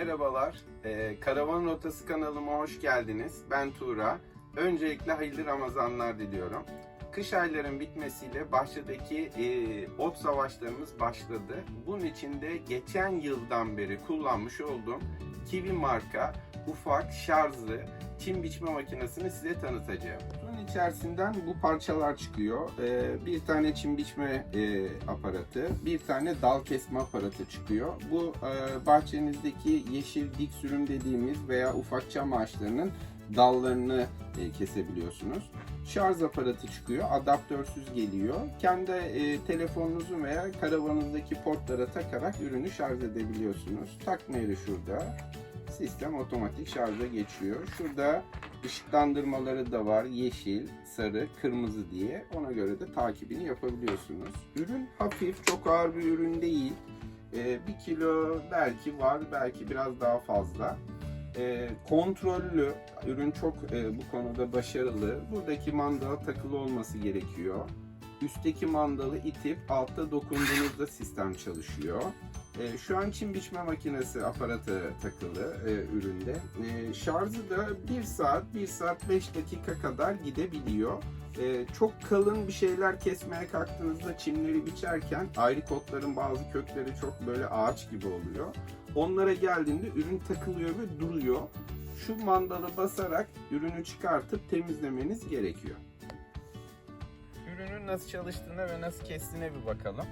Merhabalar, ee, Karavan Rotası kanalıma hoş geldiniz. Ben Tuğra. Öncelikle hayırlı Ramazanlar diliyorum. Kış ayların bitmesiyle bahçedeki e, ot savaşlarımız başladı. Bunun için de geçen yıldan beri kullanmış olduğum Kiwi marka ufak şarjlı çim biçme makinesini size tanıtacağım. Bunun içerisinden bu parçalar çıkıyor. Ee, bir tane çim biçme e, aparatı, bir tane dal kesme aparatı çıkıyor. Bu e, bahçenizdeki yeşil dik sürüm dediğimiz veya ufak çam ağaçlarının dallarını e, kesebiliyorsunuz. Şarj aparatı çıkıyor, adaptörsüz geliyor. Kendi e, telefonunuzun veya karavanınızdaki portlara takarak ürünü şarj edebiliyorsunuz. Takma yeri şurada. Sistem otomatik şarja geçiyor. Şurada ışıklandırmaları da var. Yeşil, sarı, kırmızı diye. Ona göre de takibini yapabiliyorsunuz. Ürün hafif, çok ağır bir ürün değil. Ee, bir kilo belki var, belki biraz daha fazla. Ee, kontrollü, ürün çok e, bu konuda başarılı. Buradaki mandala takılı olması gerekiyor. Üstteki mandalı itip altta dokunduğunuzda sistem çalışıyor. E, şu an çim biçme makinesi aparatı takılı e, üründe. E, şarjı da 1 saat, 1 saat 5 dakika kadar gidebiliyor. E, çok kalın bir şeyler kesmeye kalktığınızda çimleri biçerken ayrikotların bazı kökleri çok böyle ağaç gibi oluyor. Onlara geldiğinde ürün takılıyor ve duruyor. Şu mandalı basarak ürünü çıkartıp temizlemeniz gerekiyor. Ürünün nasıl çalıştığına ve nasıl kestiğine bir bakalım.